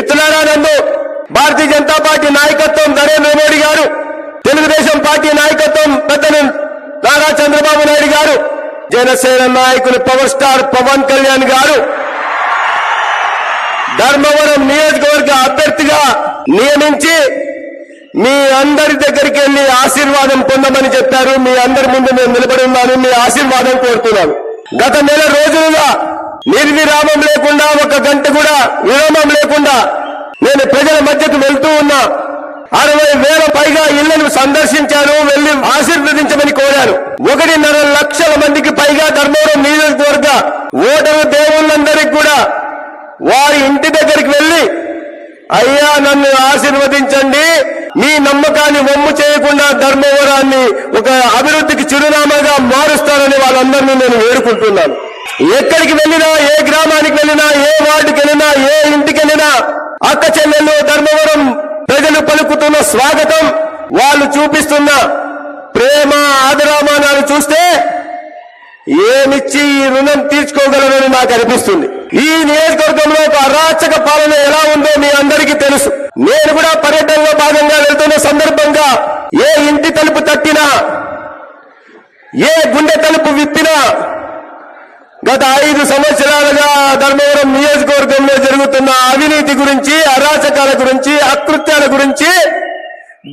మిత్రులారా నందు భారతీయ జనతా పార్టీ నాయకత్వం నరేంద్ర మోడీ గారు తెలుగుదేశం పార్టీ నాయకత్వం పెద్దలు నారా చంద్రబాబు నాయుడు గారు జనసేన నాయకులు పవర్ స్టార్ పవన్ కళ్యాణ్ గారు ధర్మవరం నియోజకవర్గ అభ్యర్థిగా నియమించి మీ అందరి దగ్గరికి వెళ్ళి ఆశీర్వాదం పొందమని చెప్పారు. మీ అందరి ముందు నేను నిలబడి ఉన్నాను. మీ ఆశీర్వాదం కోరుతున్నాను. గత నెల రోజులుగా నిర్విరామం లేకుండా ఒక గంట కూడా విరామం లేకుండా నేను ప్రజల మధ్యకు వెళ్తూ ఉన్నా. అరవై వేల పైగా ఇళ్ళను సందర్శించాను వెళ్ళి ఆశీర్వదించమని కోరాను ఒకటిన్నర లక్షల మందికి పైగా ధర్మవరం నియోజకవర్గ ఓటరు దేవుళ్ళందరికీ కూడా వారి ఇంటి దగ్గరికి వెళ్ళి అయ్యా నన్ను ఆశీర్వదించండి. మీ నమ్మకాన్ని వమ్ము చేయకుండా ధర్మవరాన్ని ఒక అభివృద్ధికి చిరునామాగా మారుస్తారని వాళ్ళందరినీ నేను వేడుకుంటున్నాను. ఎక్కడికి వెళ్ళినా ఏ గ్రామానికి వెళ్ళినా ఏ వార్డుకి వెళ్ళినా ఏ ఇంటికి వెళ్ళినా అక్క చెల్లెళ్ళు ధర్మవరం ప్రజలు పలుకుతున్న స్వాగతం వాళ్ళు చూపిస్తున్న ప్రేమ ఆదరామానాలు చూస్తే ఏమిచ్చి ఈ రుణం తీర్చుకోగలరని నాకు అనిపిస్తుంది. ఈ నియోజకవర్గంలో ఒక అరాచక పాలన ఎలా ఉందో మీ అందరికీ తెలుసు. నేను కూడా పర్యటనలో భాగంగా వెళ్తున్న సందర్భంగా ఏ ఇంటి తలుపు తట్టినా ఏ గుండె తలుపు విప్పినా గత ఐదు సంవత్సరాలుగా ధర్మవరం నియోజకవర్గంలో జరుగుతున్న అవినీతి గురించి అరాచకాల గురించి అకృత్యాల గురించి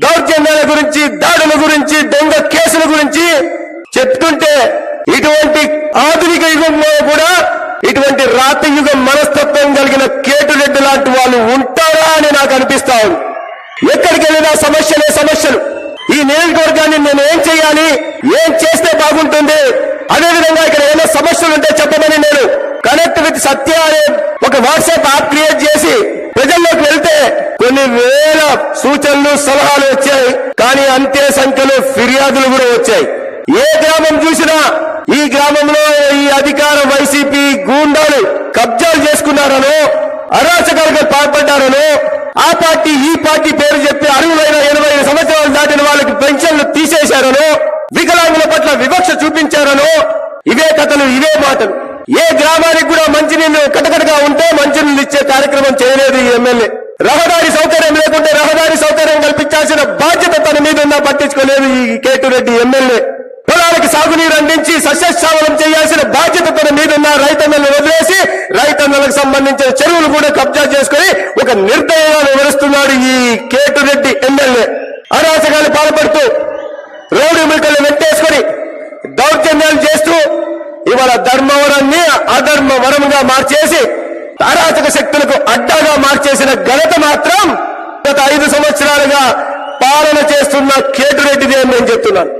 దౌర్జన్యాల గురించి దాడుల గురించి దొంగ కేసుల గురించి చెప్తుంటే ఇటువంటి ఆధునిక యుగంలో కూడా ఇటువంటి రాతి యుగ మనస్తత్వం కలిగిన కేటురెడ్డి లాంటి వాళ్ళు ఉంటారా అని నాకు అనిపిస్తా ఉంది. ఎక్కడికి వెళ్ళినా సమస్యలే సమస్యలు. ఈ నియోజకవర్గాన్ని నేను ఏం చేయాలి ఏం చేస్తే బాగుంటుంది అదే విధంగా ఇక్కడ సమస్యలు ఉంటే చెప్పమని నేను కనెక్ట్ విత్ సత్య అనే ఒక వాట్సాప్ యాప్ క్రియేట్ చేసి ప్రజల్లోకి వెళ్తే కొన్ని వేల సూచనలు సలహాలు వచ్చాయి. కానీ అంతే సంఖ్యలో ఫిర్యాదులు కూడా వచ్చాయి. ఏ గ్రామం చూసినా ఈ గ్రామంలో ఈ అధికార వైసీపీ గూండాలు కబ్జాలు చేసుకున్నారనో అరాచకాలకు పాల్పడ్డారనో ఆ పార్టీ ఈ పార్టీ పేరు చెప్పి అరవై ఎనభై సంవత్సరాలు దాటిన వాళ్ళకి పెన్షన్లు తీసేశారనో వికలాంగుల పట్ల వివక్ష చూపించారు చూపించారనో ఇవే కథలు ఇవే మాటలు. ఏ గ్రామానికి కూడా మంచినీళ్ళు కటకటగా ఉంటే మంచినీళ్ళు ఇచ్చే కార్యక్రమం చేయలేదు ఈ ఎమ్మెల్యే. రహదారి సౌకర్యం లేకుంటే రహదారి సౌకర్యం కల్పించాల్సిన బాధ్యత తన మీద ఉందా పట్టించుకోలేదు ఈ కేటురెడ్డి ఎమ్మెల్యే. పొలాలకు సాగునీరు అందించి సస్యశ్రావనం చేయాల్సిన బాధ్యత తన మీద ఉన్న రైతన్నలను వదిలేసి రైతన్నలకు సంబంధించిన చెరువులు కూడా కబ్జా చేసుకుని ఒక నిర్దయంగా వివరిస్తున్నాడు ఈ కేటురెడ్డి ఎమ్మెల్యే. అరాచకాలు పాల్పడుతూ రోడ్డు మిల్కలు దౌర్జన్యాలు చేస్తూ ఇవాళ ధర్మవరాన్ని అధర్మవరంగా మార్చేసి అరాచక శక్తులకు అడ్డాగా మార్చేసిన ఘనత మాత్రం గత ఐదు సంవత్సరాలుగా పాలన చేస్తున్న కేటురెడ్డిదే అని నేను చెప్తున్నాను.